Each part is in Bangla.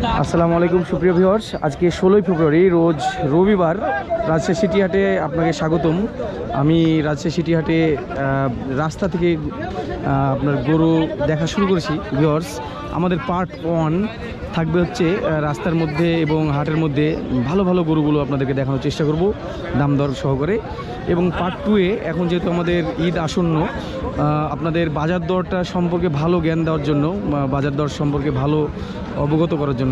আসসালামু আলাইকুম, সুপ্রিয় ভিউয়ার্স আজকে ষোলোই ফেব্রুয়ারি, রোজ রবিবার রাজশাহী সিটি হাটে আপনাকে স্বাগতম। আমি রাজশাহী সিটি হাটে রাস্তা থেকে আপনার গরু দেখা শুরু করেছি ভিউয়ার্স আমাদের পার্ট ওয়ান থাকবে হচ্ছে রাস্তার মধ্যে এবং হাটের মধ্যে ভালো ভালো গরুগুলো আপনাদেরকে দেখানোর চেষ্টা করব, দাম দর সহকারে। এবং পার্ট টুয়ে এখন যেহেতু আমাদের ঈদ আসন্ন আপনাদের বাজার দরটা সম্পর্কে ভালো জ্ঞান দেওয়ার জন্য বাজার দর সম্পর্কে ভালো অবগত করার জন্য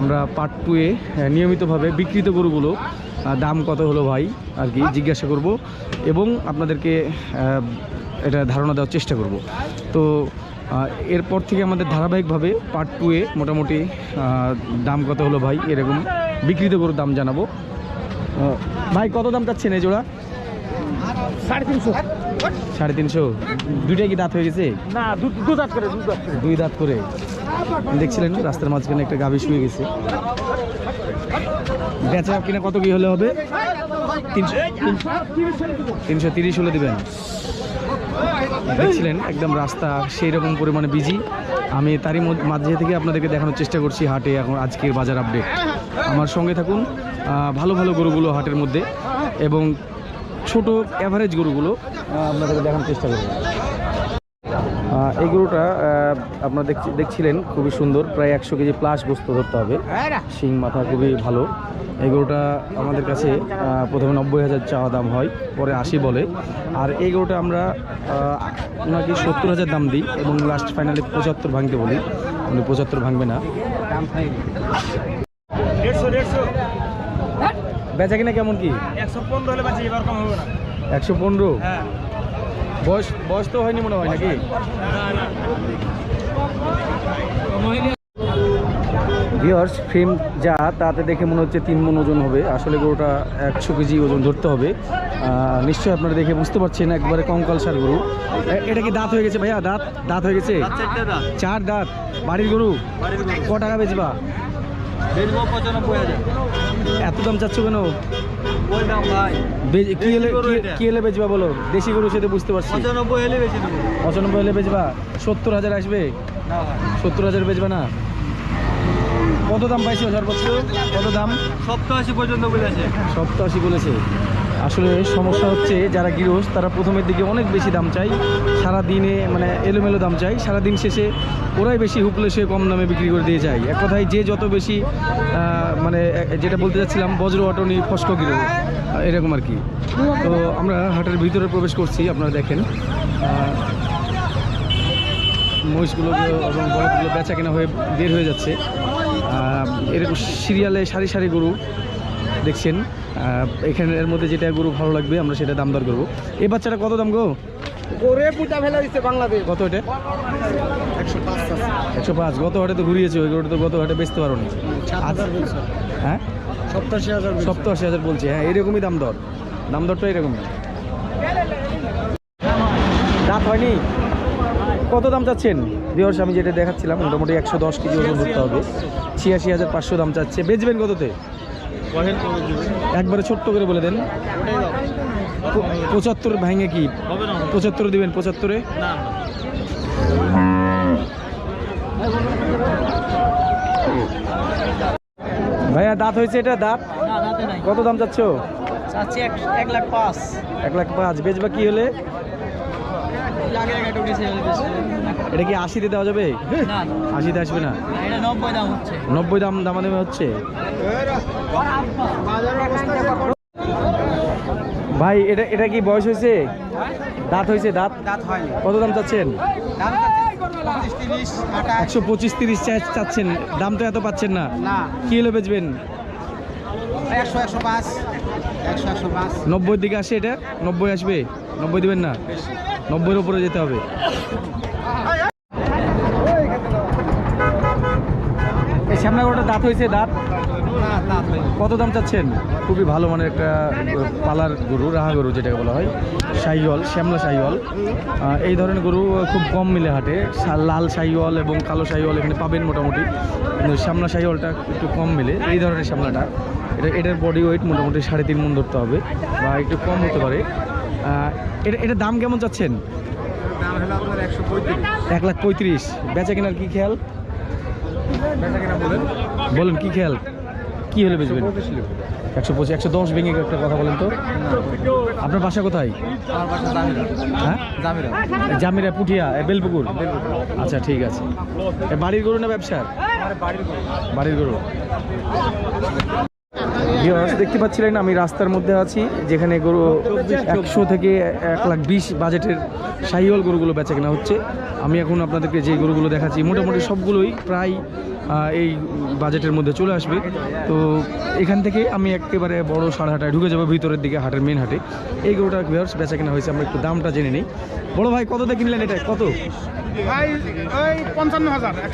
আমরা পার্ট টুয়ে নিয়মিতভাবে বিকৃত গরুগুলো দাম কত হলো ভাই? আর কি জিজ্ঞাসা করব এবং আপনাদেরকে এটা ধারণা দেওয়ার চেষ্টা করব। তো এরপর থেকে আমাদের ধারাবাহিকভাবে পার্ট টুয়ে মোটামুটি দাম কত হলো ভাই? এরকম বিকৃত গরুর দাম জানাব। ভাই, কত দাম চাচ্ছেন এই জোড়া? সাড়ে তিনশো। সাড়ে তিনশো? দুইটাই কি দাঁত হয়ে গেছে? না দুই দাঁত করে? দেখছিলেন রাস্তার মাঝখানে একটা গাভী শুয়ে গেছে। বেচা কিনা কত কি হলে হবে? তিনশো তিরিশ হলে দিবেন। দেখছিলেন একদম রাস্তা সেই রকম পরিমাণে বিজি আমি তারই মাঝে থেকে আপনাদেরকে দেখানোর চেষ্টা করছি হাটে এখন আজকের বাজার আপডেট আমার সঙ্গে থাকুন ভালো ভালো গরুগুলো হাটের মধ্যে। এবং ছোট অ্যাভারেজ গরুগুলো আপনাদেরকে দেখানোর চেষ্টা করব। এই গরুটা আপনারা দেখছি দেখছিলেন, খুবই সুন্দর, প্রায় একশো কেজি প্লাস গোস্ত ধরতে হবে। শিং মাথা খুবই ভালো। এই গরুটা আমাদের কাছে প্রথমে নব্বই হাজার চাওয়া দাম হয়, পরে আশি বলে। আর এই গরুটা আমরা ওনাকে সত্তর হাজার দাম দিই এবং লাস্ট ফাইনালে পঁচাত্তর ভাঙতে বলি। উনি পঁচাত্তর ভাঙবে না। বেচা কিনা কেমন কি? একশো পনেরো হলে বাঁচি এবার কম হবে না। একশো পনেরো? হ্যাঁ। বয়স বয়স তো হয়নি মনে হয় নাকি? ভিওর্স ফ্রেম যা তাতে দেখে মনে হচ্ছে তিন মন ওজন হবে। আসলে গরুটা একশো কেজি ওজন ধরতে হবে। আহ, নিশ্চয়ই আপনারা দেখে বুঝতে পারছেন একবারে কঙ্কাল সার গরু। এটা কি দাঁত হয়ে গেছে ভাইয়া? দাঁত দাঁত হয়ে গেছে? চার দাঁত। বাড়ির গরু। ক টাকা বেচবা? বেচবো পঁচানব্বই হাজার। এত দাম চাচ্ছ কেন? ওই ভাই। কি হলে কি- হলে বেচবা বলো? দেশি গরু সেটা বুঝতে পারছি। পঁচানব্বই হলে দেবো। পঁচানব্বই হলে বেচবা? সত্তর হাজার আসবে? না সত্তর হাজার বেচবা না? কত দাম পাইছো সর্বোচ্চ কত দাম? সপ্তাহ আশি পর্যন্ত বলেছে। সপ্তাহ আশি বলেছে। আসলে সমস্যা হচ্ছে যারা গৃহস্থ, তারা প্রথমের দিকে অনেক বেশি দাম চাই সারা দিনে মানে এলোমেলো দাম চাই সারা দিন শেষে ওরাই বেশি হুপলে সে কম দামে বিক্রি করে দিয়ে যায়। এক কথায় যে যত বেশি মানে যেটা বলতে চাচ্ছিলাম বজ্র অটনি ফস্ক গৃহ, এরকম আর কি। তো আমরা হাটের ভিতরে প্রবেশ করছি, আপনারা দেখেন। মহিষগুলো এবং বলদগুলো বেচা কেনা হয়ে বের হয়ে যাচ্ছে। এরকম সিরিয়ালে সারি সারি গরু দেখছেন। আহ, এখানে এর মধ্যে যেটা গরু ভালো লাগবে আমরা সেটা দাম দর করব। এই বাচ্চাটা কত দাম গো? ওরে পুটা ফেলা দিচ্ছে বাংলাদেশ। কত এটা? একশো পাঁচ গত হাটে তো ঘুরিয়েছে ওই গরুটা তো গত হাটে বেচতে পারো নি। হ্যাঁ? সপ্তাশি হাজার সপ্তাশি হাজার বলছে হ্যাঁ এরকমই দাম দর। দাম দরটা হয়নি? কত দাম চাচ্ছেন? বিহর্ষ আমি যেটা দেখাচ্ছিলাম মোটামুটি একশো দশ কেজি ওজন ধরতে হবে। ছিয়াশি হাজার পাঁচশো দাম চাচ্ছে। বেচবেন কততে? একবারে ছোট্ট করে বলে দেন। পঁচাত্তর ভাঙে কি? পঁচাত্তর দিবেন পঁচাত্তরে? ভাইয়া দাঁত হয়েছে এটা? দাঁত? কত দাম চাচ্ছ? চাচ্ছি এক লাখ পাঁচ। এক লাখ পাঁচ। বেচবা কি হলে? এটা কি আশিতে দেওয়া যাবে? আশিতে আসবে না? নব্বই দাম হচ্ছে। নব্বই দাম দামাদামি হচ্ছে? ভাই এটা এটা কি বয়স হয়েছে? দাঁত হয়েছে দাঁত? দাঁত হয়নি। কত দাম চাচ্ছেন? একশো পঁচিশ তিরিশ চাচ্ছেন। দাম তো এত পাচ্ছেন না। না। কি হলে বেচবেন? একশো একশো পাঁচ। একশো একশো পাঁচ। দিকে আসে এটা? নব্বই আসবে? নব্বই দিবেন না? নব্বইয়ের উপরে যেতে হবে। এই সামনে ওটা দাঁত হয়েছে দাঁত? কত দাম চাচ্ছেন? খুবই ভালো মানের একটা পালার গরু রাহা গরু যেটাকে বলা হয় শাহিওয়াল শ্যামলা আহ, এই ধরনের গরু খুব কম মিলে হাটে। লাল শাহিওয়াল এবং কালো শাহিওয়াল এখানে পাবেন মোটামুটি। কিন্তু শ্যামলা শাহিওয়ালটা একটু কম মিলে এই ধরনের শ্যামলাটা। এটা এটার বডি ওয়েট মোটামুটি সাড়ে তিন মন ধরতে হবে বা একটু কম হতে পারে। এটা এটার দাম কেমন চাচ্ছেন? এক লাখ পঁয়ত্রিশ। বেচা কেনার কি খেয়াল? বলেন। কি খেয়াল? কি হলে বেচবেন? একশো পঁচিশ একশো দশ ভেঙে একটা কথা বলেন তো। আপনার বাসা কোথায়? হ্যাঁ? জামিরা। পুঠিয়া এ, বেলপুকুর? আচ্ছা ঠিক আছে। বাড়ির গরু না ব্যবসার? বাড়ির গরু। দেখতে পাচ্ছিলেন, আমি রাস্তার মধ্যে আছি, যেখানে গরু একশো থেকে এক লাখ বিশ বাজেটের সাহিওয়াল গরুগুলো বেচা কেনা হচ্ছে। আমি এখন আপনাদেরকে যে গরুগুলো দেখাচ্ছি, মোটামুটি সবগুলোই প্রায় এই বাজেটের মধ্যে চলে আসবে। তো এখান থেকে আমি একেবারে বড় সাড়ে হাটায় ঢুকে যাব ভিতরের দিকে হাটের মেন হাটে। এই গরুটা ভিউয়ার্স বেচা কেনা হয়েছে আমরা একটু দামটা জেনে নিই। বড় ভাই কততে কিনলেন এটা? কত?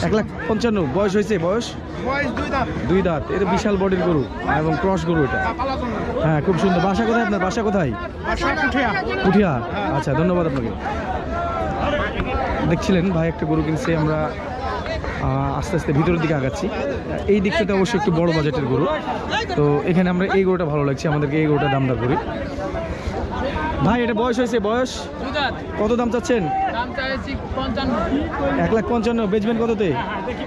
এক লাখ পঞ্চান্ন। বয়স হয়েছে? বয়স? দুই দাঁত। এটা বিশাল বডির গরু এবং ক্রস গরু এটা। হ্যাঁ খুব সুন্দর। বাসা কোথায় আপনার? বাসা কোথায়? পুঠিয়া আচ্ছা ধন্যবাদ আপনাকে। দেখছিলেন ভাই একটা গরু কিনছে আমরা আস্তে আস্তে ভিতরের দিকে আগাচ্ছি। এই দিকটাতে অবশ্যই একটু বড় বাজেটের গরু। তো এখানে আমরা এই গরুটা ভালো লাগছে আমাদেরকে এই গরুটা দাম দর করি। ভাই এটা বয়স হয়েছে বয়স? কত দাম চাচ্ছেন? এক লাখ পঞ্চান্ন বেচবেন কততে?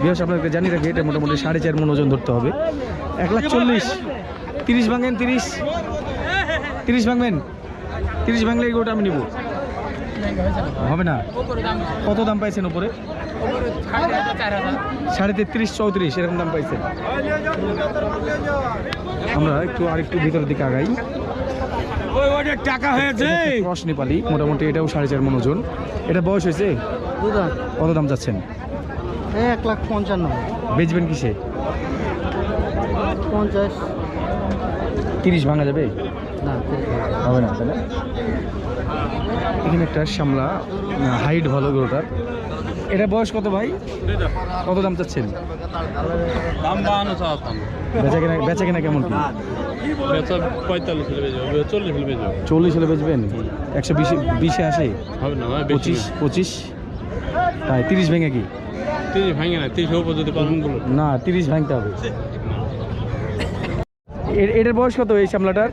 বিহাস আপনাকে জানি রাখি এটা মোটামুটি সাড়ে চার মন ওজন ধরতে হবে। এক লাখ চল্লিশ তিরিশ ভাঙেন তিরিশ। তিরিশ ভাঙবেন? তিরিশ ভাঙলে এই গরুটা আমি নিব। হবে না? কত দাম পাইছেন উপরে? সাড়ে তেত্রিশ চৌত্রিশ এরকম দাম পাইছেন। আমরা একটু আরেকটু ভিতরের দিকে আগাই। টাকা হয়েছে। ক্রস নেপালি মোটামুটি এটাও সাড়ে চার মন ওজন। এটা বয়স হয়েছে? কত দাম যাচ্ছেন এক লাখ পঞ্চান্ন। বেচবেন কিসে? পঞ্চাশ। তিরিশ ভাঙা যাবে? না হবে না এখানে একটা সামলা হাইট ভালো গরুটার। এটা বয়স কত ভাই? কত দাম চাচ্ছেন? বেচা কেনা বেচা কেনা কেমন কি? চল্লিশ হলে বেচবো বেচবেন? একশো বিশে বিশে আসে না পঁচিশ পঁচিশ? তাই তিরিশ ভেঙে কি? না তিরিশ ভাঙতে হবে। এটার বয়স কত এই সামলাটার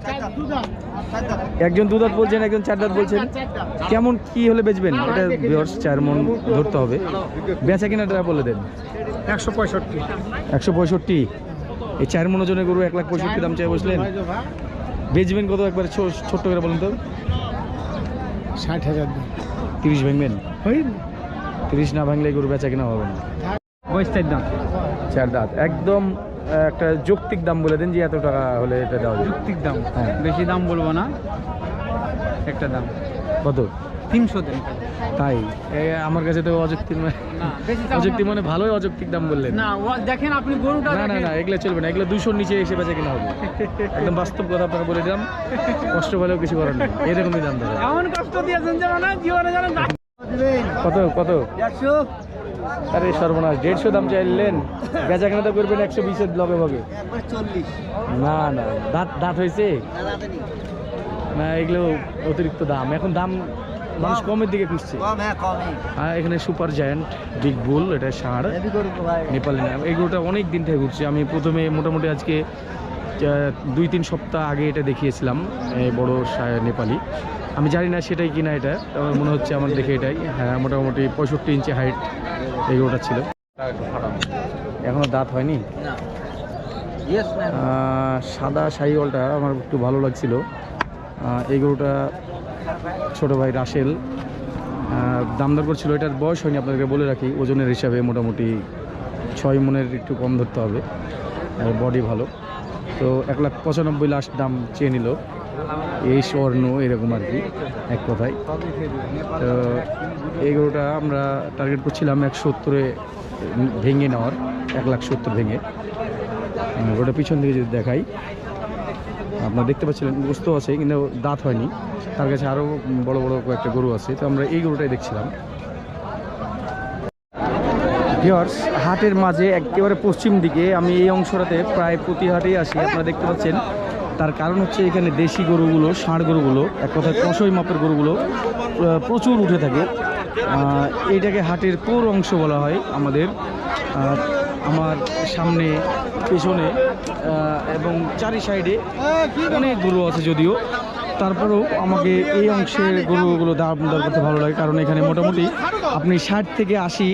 একজন দু দাঁত বলছেন একজন চার দাঁত বলছেন। কেমন কি হলে বেচবেন? এটা বিয়র্স চার মন ধরতে হবে। বেচা কিনাটা বলে দেন। একশো পঁয়ষট্টি। একশো পঁয়ষট্টি। এই চার মন ওজনের গরু এক লাখ পঁয়ষট্টি দাম চাই বসলেন বেচবেন কত একবার ছোট্ট করে বলুন তো? ষাট হাজার। তিরিশ ভাঙবেন? তিরিশ না ভাঙলে গরু বেচা কিনা হবে না। চার দাঁত। একদম একটা যৌক্তিক দাম বলে দেন যে এত টাকা হলে এটা দেওয়া যাবে যুক্তিক দাম। হ্যাঁ। বেশি দাম বলব না। একটা দাম। কত? তিনশো দিন। তাই? আমার কাছে তো অযৌক্তিক মানে না অযৌক্তিক মানে ভালোই অযৌক্তিক দাম বললেন। না দেখেন আপনি গরুটা না না না এগুলো চলবে না। এগুলো দুশোর নিচে এসে বেচা কিনা হবে। একদম বাস্তব কথা আপনাকে বলে দিলাম। কষ্ট পেলেও কিছু করার নেই। এরকমই দাম দেবে এমন কষ্ট দিয়েছেন যে মানে জীবনে জানেন কত কত? একশো। আরে সর্বনাশ দেড়শো দাম চাইলেন বেচা কেনা তো করবেন একশো বিশের ভগে। চল্লিশ। না না দাঁত দাঁত হয়েছে? না এগুলো অতিরিক্ত দাম। এখন দাম মানুষ কমের দিকে খুঁজছে। হ্যাঁ এখানে সুপার জায়ান্ট বিগ বুল এটা ষাঁড় নেপালি নাম এগুলোটা অনেক দিন থেকে ঘুরছে। আমি প্রথমে মোটামুটি আজকে দুই তিন সপ্তাহ আগে এটা দেখিয়েছিলাম বড় নেপালি। আমি জানি না সেটাই কিনা এটা মনে হচ্ছে আমার দেখে এটাই। হ্যাঁ মোটামুটি পঁয়ষট্টি ইঞ্চি হাইট। এই গরুটা ছিল। এখনও দাঁত হয়নি? সাদা শাহিওয়ালটা আমার একটু ভালো লাগছিল। এই গরুটা ছোট ভাই রাসেল। আহ, দাম দর করছিল এটার বয়স হয়নি আপনাদেরকে বলে রাখি। ওজনের হিসাবে মোটামুটি ছয় মনের একটু কম ধরতে হবে। আর বডি ভালো। তো এক লাখ পঁচানব্বই লাস্ট দাম চেয়ে নিল। এই স্বর্ণ এরকম আর কি, এক কথায়। তো এই গরুটা আমরা টার্গেট করছিলাম এক সত্তরে ভেঙে নেওয়ার, এক লাখ সত্তর ভেঙে। গরুটা পিছন দিকে যদি দেখাই, আপনারা দেখতে পাচ্ছিলেন বুঝতে আছে, কিন্তু দাঁত হয়নি। তার কাছে আরও বড় বড় কয়েকটা গরু আছে, তো আমরা এই গরুটাই দেখছিলাম। ভিওর্স হাটের মাঝে একেবারে পশ্চিম দিকে, আমি এই অংশটাতে প্রায় প্রতি হাটেই আসি, আপনারা দেখতে পাচ্ছেন। তার কারণ হচ্ছে এখানে দেশি গরুগুলো ষাঁড় গরুগুলো এক কথায় কষই মাপের গরুগুলো প্রচুর উঠে থাকে। আহ, এইটাকে হাটের কোর অংশ বলা হয় আমাদের। আমার সামনে পেছনে এবং চারি সাইডে অনেক গরু আছে যদিও। তারপরেও আমাকে এই অংশের গরুগুলো দাম দর করতে ভালো লাগে কারণ এখানে মোটামুটি আপনি ষাট থেকে আশি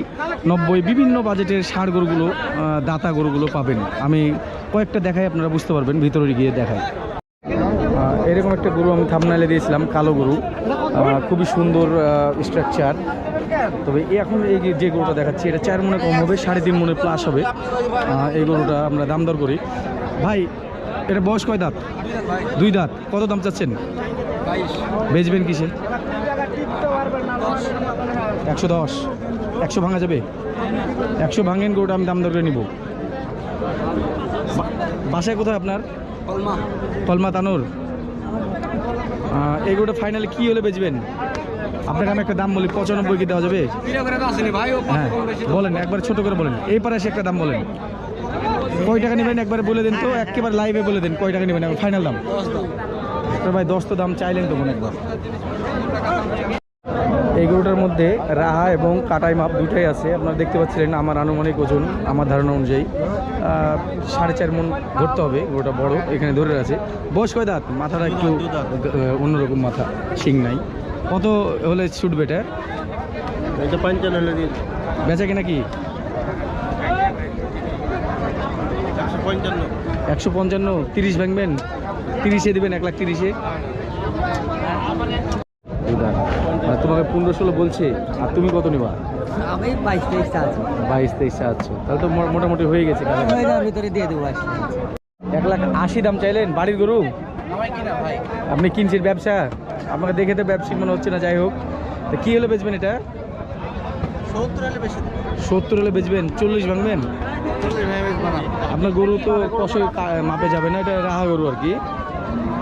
নব্বই বিভিন্ন বাজেটের ষাড় গরুগুলো দাতা গরুগুলো পাবেন। আমি কয়েকটা দেখাই আপনারা বুঝতে পারবেন, ভিতরে গিয়ে দেখাই। এরকম একটা গরু আমি থামনালে দিয়েছিলাম, কালো গরু। খুবই সুন্দর স্ট্রাকচার তবে এখন এই যে- গরুটা দেখাচ্ছি, এটা চার মনে কম হবে, সাড়ে তিন মনে প্লাস হবে। এই গরুটা আমরা দাম দর করি। ভাই, এটা বয়স কয় দাঁত? দুই দাঁত। কত দাম চাচ্ছেন? বেচবেন কিসে? একশো দশ। একশো ভাঙা যাবে? একশো ভাঙেন গরুটা, আমি দাম দর করে নিব। বাসায় কোথায় আপনার? কলমা। তানুর। আহ, এই গরুটা ফাইনালি কি হলে বেচবেন? আপনাকে আমি একটা দাম বলি পঁচানব্বই কি দেওয়া যাবে? হ্যাঁ বলেন একবার ছোট করে বলেন। এই পারে এসে একটা দাম বলেন। কয় টাকা নেবেন? একবার বলে দিন তো একেবারে লাইভে বলে দিন কয় টাকা নেবেন? ফাইনাল দাম। ভাই দশ তো দাম চাইলেন তো মনে একবার। এই গরুটার মধ্যে রাহা এবং কাটাই মাপ দুটাই আছে। আপনারা দেখতে পাচ্ছিলেন আমার আনুমানিক ওজন আমার ধারণা অনুযায়ী। সাড়ে চার মন ধরতে হবে গরুটা বড় এখানে ধরে আছে। বয়স কয় দাঁত? মাথাটা একটু অন্যরকম মাথা শিং নাই। কত হলে ছুটবে এটা? এটা পঞ্চান্ন বেচা কিনা কি? একশো পঞ্চান্ন তিরিশ ভাঙবেন? তিরিশে দেবেন এক লাখ তিরিশে এবার, আর তোমাকে পনেরো ষোলো বলছে আর তুমি কত নিবা? আমি বাইশ তেইশটা আছে। বাইশ তেইশ আছো। তাহলে তো মোটামুটি হয়ে গেছে ভিতরে দিয়ে দেবো এক লাখ আশি দাম চাইলেন বাড়ির গরু? আপনি কিনছেন ব্যবসা? আপনাকে দেখে তো ব্যবসায়িক মনে হচ্ছে না যাই হোক। তো কী হলে বেচবেন এটা? সত্তর হলে বেচবেন চল্লিশ ভাঙবেন? আপনার গরু তো কষে মাপে যাবে না এটা রাহা গরু আর কি।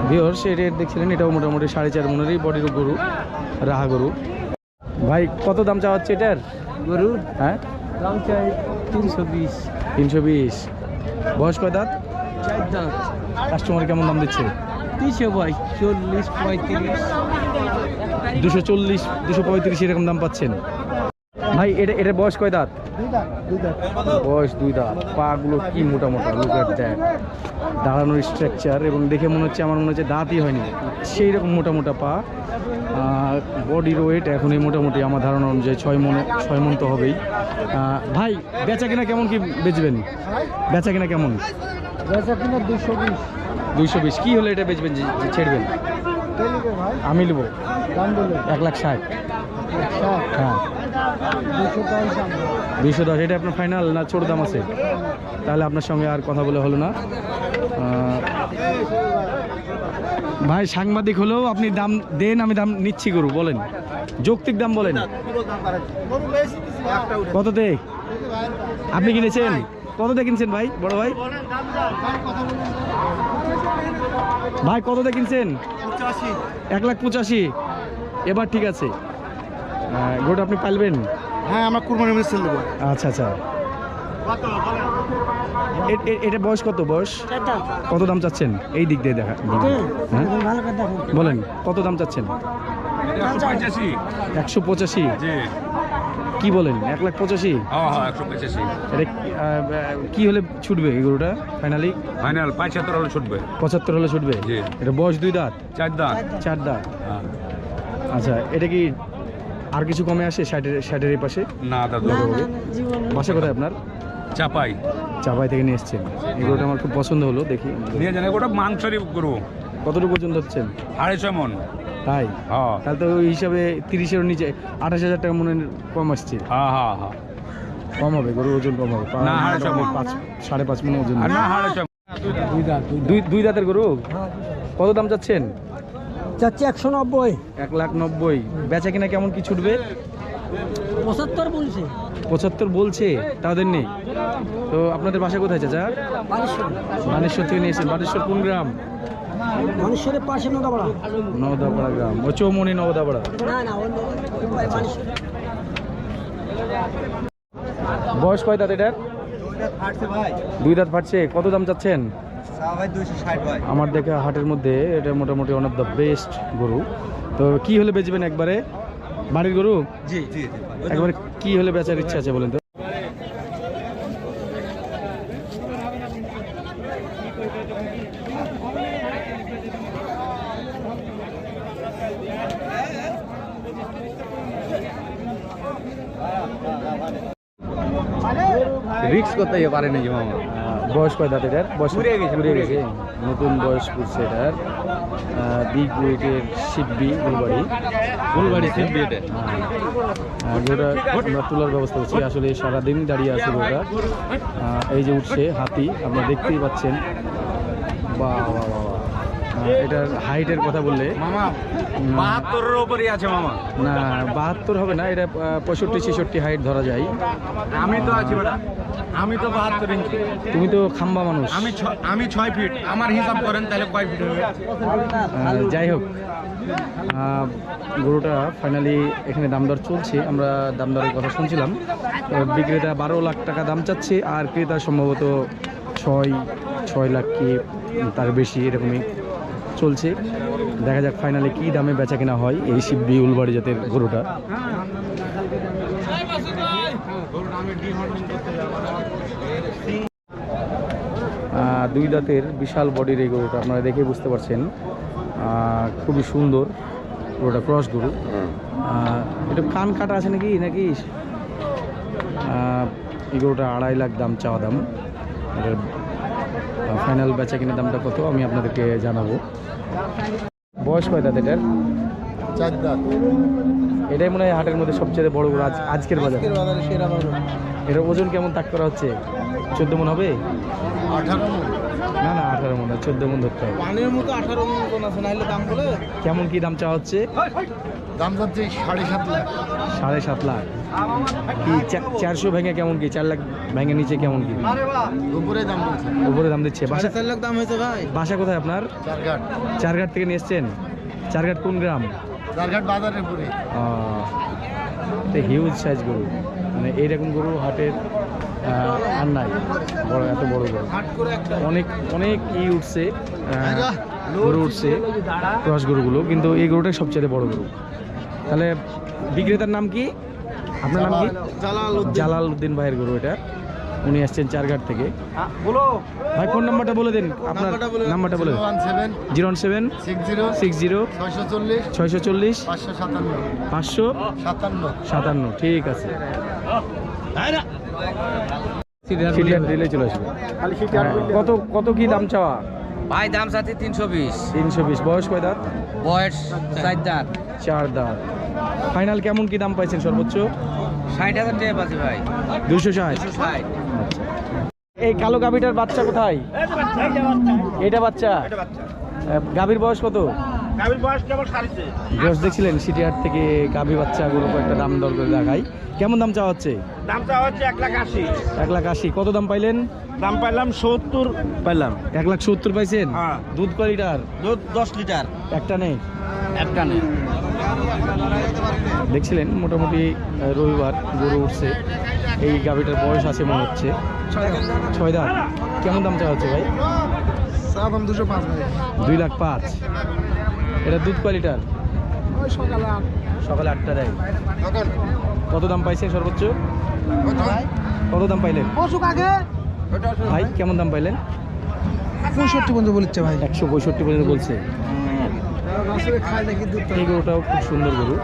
ভিওর সে রেট দেখছিলেন এটাও মোটামুটি সাড়ে চার মনেরই বডির গরু। রাহা গরু। ভাই কত দাম চাওয়া হচ্ছে এটার? গরু? হ্যাঁ? দাম চাই তিনশো বিশ। তিনশো বিশ। বয়স কয় দাঁত? চার দাম কাস্টমার কেমন দাম দিচ্ছে? তিনশো বাইশ চল্লিশ পঁয়ত্রিশ। দুশো চল্লিশ দুশো পঁয়ত্রিশ এরকম দাম পাচ্ছেন। ভাই এটা এটা বয়স কয় দাঁত? বয়স দুই দাঁত। পাগুলো কি মোটা মোটা লুকার দেয় দাঁড়ানোর স্ট্রাকচার এবং দেখে মনে হচ্ছে আমার মনে হচ্ছে দাঁতই হয়নি। সেই রকম মোটা মোটা পা। বডির ওয়েট এখনই মোটামুটি আমার ধারণা অনুযায়ী ছয় মনে ছয় মন তো হবেই। ভাই বেচা কিনা কেমন কি বেচবেন? বেচা কিনা কেমন? বেচা কিনা দুশো বিশ। দুইশো বিশ। কী হলে এটা বেচবেন ছেড়বেন? আমি নেব। এক লাখ ষাট। হ্যাঁ দুশো দুইশো দশ এটা আপনার ফাইনাল না ছোট দাম আছে? তাহলে আপনার সঙ্গে আর কথা বলে হলো না। ভাই সাংবাদিক হলেও আপনি দাম দেন আমি দাম নিচ্ছি করু বলেন। যৌক্তিক দাম বলেন। কততে? আপনি কিনেছেন? কততে কিনছেন ভাই বড় ভাই? ভাই কততে কিনছেন? এক লাখ পঁচাশি। এবার ঠিক আছে। গোটা আপনি পালবেন? হ্যাঁ আমরা কুরবানি আচ্ছা আচ্ছা। এটা বয়স কত বয়স? কত দাম চাচ্ছেন? এই দিক দিয়ে দেখা হ্যাঁ? ভালো করে দেখো বলেন কত দাম চাচ্ছেন? একশো পঁচাশি। কি বলেন? এক লাখ পঁচাশি? হ্যাঁ হ্যাঁ একশো পঁচাশি। এটা কি- হলে ছুটবে এই গরুটা? ফাইনালি ফাইনাল পঁচাত্তর হলে ছুটবে। পঁচাত্তর হলে ছুটবে? এটা বয়স দুই দাঁত? চার দাঁত। চার দাঁত। আচ্ছা এটা কি আর কিছু কমে আসে ষাটের ষাটের এই পাশে? না দাদু বাসা কোথায় আপনার? চাপাই। চাপাই থেকে নিয়ে এসছেন। এই গরুটা আমার খুব পছন্দ হলো দেখি। নিয়ে ওটা মাংসরই গরু। কতটুকু পর্যন্ত হচ্ছেন? আড়াইশো মন। তাই? হ্যাঁ। তাহলে তো ওই হিসাবে তিরিশের নিচে আঠাশ হাজার টাকা মনে কম আসছে। হ্যাঁ হ্যাঁ হ্যাঁ। কম হবে গরুর ওজন কম হবে। পাঁচ সাড়ে পাঁচ মন। ওজন দুই দাঁতের গরু? কত দাম চাচ্ছেন? চাচ্ছি একশো নব্বই। এক লাখ নব্বই। বেচা কিনা কেমন কি ছুটবে? পঁচাত্তর বলছে। পঁচাত্তর বলছে তাদের নেই। তো আপনাদের বাসা কোথায় চাচা? বানেশ্বর। বানেশ্বর থেকে নিয়েছেন বানেশ্বর কোন গ্রাম? মানুষের পাশে নদাবড়া নওদাপাড়া গ্রাম। ও চৌমনি নওদাপাড়া না না মানুষের বয়স কয় দাঁত এটার? দুই দাঁত ফাটছে কত দাম চাচ্ছেন? আমার দেখে হাটের মধ্যে এটা মোটামুটি ওয়ান অফ দ্য বেস্ট গরু। তো কি হলে বেচবেন একবারে? বাড়ির গরু? একবার কি হলে বেচার ইচ্ছা আছে বলেন তো? রিক্স করতে পারেনি মামা? বয়স কয় দাঁত এটার? বয়স ঘুরে গেছে, নতুন বয়স পড়ছে এটার। বিগ বুয়েটের শিববি ফুলবাড়ি। ফুলবাড়ি শিববি এটা। যেটা আমরা তোলার ব্যবস্থা করছি। আসলে সারাদিন দাঁড়িয়ে আছে ওটা এই যে উঠছে হাতি আপনারা দেখতেই পাচ্ছেন। বা বা এটার হাইটের কথা বললে। মামা বাহাত্তরের ওপরই আছে মামা। না বাহাত্তর হবে না এটা পঁয়ষট্টি ছেষট্টি হাইট ধরা যায়। আমি তো আছি বেটা। আমি তো বাহাত্তর ইঞ্চি তুমি তো খাম্বা মানুষ। আমি আমি ছয় ফিট আমার হিসাব করেন তাহলে কয় ফিট হবে? যাই হোক গরুটা ফাইনালি এখানে দাম দর চলছে। আমরা দাম দরের কথা শুনছিলাম। বিক্রেতা বারো লাখ টাকা দাম চাচ্ছে আর ক্রেতা সম্ভবত ছয় ছয় লাখ কি তার বেশি এরকমই। চলছে। দেখা যাক ফাইনালে কি দামে বেচা কেনা হয় এই শিববি উলবাড়ি জাতের গরুটা। দুই দাঁতের বিশাল বডির এই গরুটা আপনারা দেখে বুঝতে পারছেন। খুবই সুন্দর গরুটা ক্রস গরু। এটা কান কাটা আছে নাকি নাকি? এই গরুটা আড়াই লাখ দাম চাওয়া দাম। ফাইনাল বেচা কিনা দামটা কত আমি আপনাদেরকে জানাব। বয়স কয় দাঁত এটার? চার দাঁত। এটাই মনে হয় হাটের মধ্যে সবচেয়ে বড় বড় আজ আজকের বাজার। সেরা এটার ওজন কেমন তাক করা হচ্ছে? চোদ্দ মন হবে? আঠারো না না আঠারো মন চোদ্দ মন ধরতে হবে। পানির মতো আঠারো মতন আছে নাহলে দাম বলে? কেমন কি দাম চাওয়া হচ্ছে? দাম যাচ্ছে সাড়ে সাত লাখ। সাড়ে সাত লাখ। কি চারশো ভেঙে কেমন কি? চার লাখ ভেঙে নিচে কেমন কি? উপরে দাম বলছে। উপরে দাম দিচ্ছে। বাসা চার লাখ দাম হয়েছে ভাই। বাসা কোথায় আপনার? চার ঘাট চারঘাট থেকে নিয়ে এসছেন? চারঘাট কোন গ্রাম? চার ঘাট বাজারের উপরে। হিউজ সাইজ গরু। মানে এইরকম গরু হাটের আর নাই। বড় এত বড় একটা অনেক অনেক ই উঠছে গরু উঠছে ক্রস গরুগুলো। কিন্তু এই গরুটাই সবচেয়ে বড় গরু। তাহলে বিক্রেতার নাম কি? আপনার নাম কি? জালাল উদ্দিন। ভাইয়ের গরু এটা। উনি আসছেন চারঘাট থেকে। ভাই ফোন নাম্বারটা বলে দিন। আপনার নাম্বারটা বলে zero one seven six zero six zero ছয়শো চল্লিশ ছয়শো চল্লিশ পাঁচশো সাতান্ন। ঠিক আছে। চলে আসবে। হ্যাঁ, কত কত কি দাম চাওয়া? ভাই দাম সাথে তিনশো বিশ। তিনশো বিশ। বয়স কয় দাঁত? বয়স চার দাঁত। চার দাঁত। ফাইনাল কেমন কি দাম পাইছেন সর্বোচ্চ? ষাট হাজার টাকা পাচ্ছি ভাই। দুইশো ষাট। ষাট। এই কালো গাভিটার বাচ্চা কোথায়? এটা বাচ্চা। গাভীর বয়স কত? বয়স দেখছিলেন সিটি হাট থেকে গাভী বাচ্চাগুলো একটা দাম দর করে দেখাই। কেমন দাম চাওয়া হচ্ছে? দামটা হচ্ছে এক লাখ আশি। এক লাখ আশি। কত দাম পাইলেন? দাম পাইলাম সত্তর। পাইলাম। এক লাখ সত্তর পাইছেন? হ্যাঁ। দুধ কয় লিটার? দুধ দশ লিটার। একটা নেই? একটা নেই। দেখছিলেন মোটামুটি রবিবার গরু উঠছে। এই গাভিটার বয়স আছে মনে হচ্ছে। ছয় দাম কেমন দাম চাওয়া হচ্ছে ভাই? দুশো পাঁচ ভাই। দুই লাখ পাঁচ। এটা দুধ কয় লিটার? সকালে আটটা দেয়। কত দাম পাইছে সর্বোচ্চ? কত? দাম পাইলেন? ভাই কেমন দাম পাইলেন? পঁয়ষট্টি পর্যন্ত বলছে ভাই। একশো পঁয়ষট্টি পর্যন্ত বলছে। দুধ এই গরুটাও খুব সুন্দর গরু।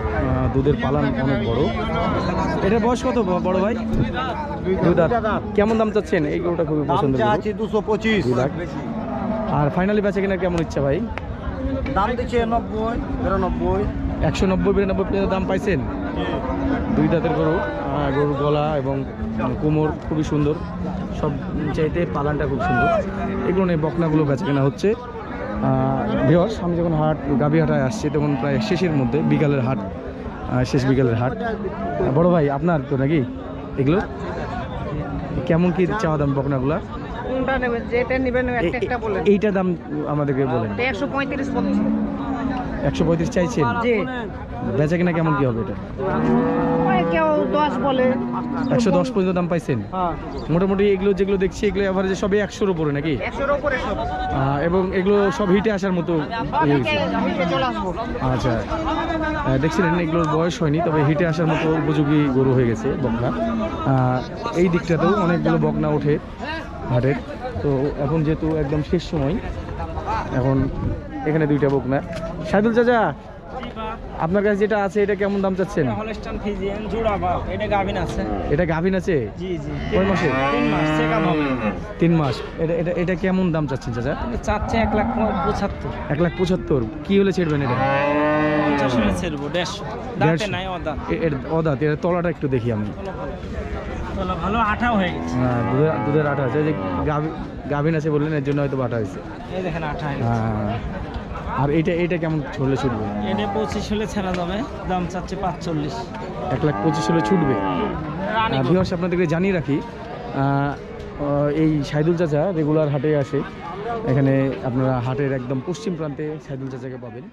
দুধের পালান অনেক বড়। এটার বয়স কত বড় ভাই? দুই কেমন দাম চাচ্ছেন? এই গরুটা খুবই পছন্দের দুশো পঁচিশ। আর ফাইনালি বেচা কেনার কেমন ইচ্ছা ভাই? দাম দিচ্ছে নব্বই, বিরানব্বই। একশো নব্বই, বিরানব্বই দাম পাইছেন? দুই দাঁতের গরু গরুর গলা এবং কোমর খুবই সুন্দর। সব চাইতে পালানটা খুব সুন্দর। এগুলো নিয়ে বকনাগুলো বেচা কেনা হচ্ছে ভিওর্স আমি যখন হাট গাভী হাটায় আসছি, তখন প্রায় শেষের মধ্যে বিকালের হাট শেষ বিকালের হাট। বড় ভাই, আপনার তো নাকি এগুলো? কেমন কি চাওয়া দাম বকনাগুলা? কোনটা নেবেন যেটা নেবেন একটা একটা বলেন। এইটা দাম আমাদেরকে বলেন। একশো পঁয়ত্রিশ একশো পঁয়ত্রিশ চাইছেন? জি। বেচা কিনা কেমন কি হবে এটা? কেউ বলে। পর্যন্ত দাম পাইছেন? হ্যাঁ। মোটামুটি এগুলো যেগুলো দেখছি এগুলো এভারেজে সবই উপরে নাকি? একশোর উপরে সব। এবং এগুলো সব হিটে আসার মতো আচ্ছা। দেখছিলেন এগুলোর বয়স হয়নি তবে হিটে আসার মতো উপযোগী গরু হয়ে গেছে বকনা। এই দিকটাতেও অনেকগুলো বকনা ওঠে হাটের। তো এখন যেহেতু একদম শেষ সময় এখন এখানে দুইটা বকনা। সাইদুল চাচা আপনার কাছে যেটা আছে এটা কেমন দাম চাচ্ছেন? ফিজিয়ান জোড়া এটা গাভিন আছে। এটা গাভিন আছে? জি জি। কয় মাসে? তিন মাস হবে। এটা এটা এটা কেমন দাম চাচ্ছেন চাচা? চাচ্ছে এক লাখ পঁচাত্তর। এক লাখ পঁচাত্তর। কি হলে ছেড়বেন এটা? হলে ছেড়বো দাঁতে। নাই অদা এর অদাত এর তলাটা একটু দেখি আমি। ভালো আঠাও হয়ে গেছে। হ্যাঁ দুধের দুধের আটা আছে। যে গাভিন আছে বললেন এর জন্য হয়তো বাটা হয়েছে। এই দেখেন আঠা হ্যাঁ আর এটা এটা কেমন ছড়লে ছুটবে? এটা পঁচিশ হলে ছেড়া যাবে দাম চাচ্ছে পাঁচচল্লিশ। এক লাখ পঁচিশ হলে ছুটবে। রানি আপনাদেরকে জানিয়ে রাখি এই সাইদুল চাচা রেগুলার হাটে আসে। এখানে আপনারা হাটের একদম পশ্চিম প্রান্তে সাইদুল চাচাকে পাবেন।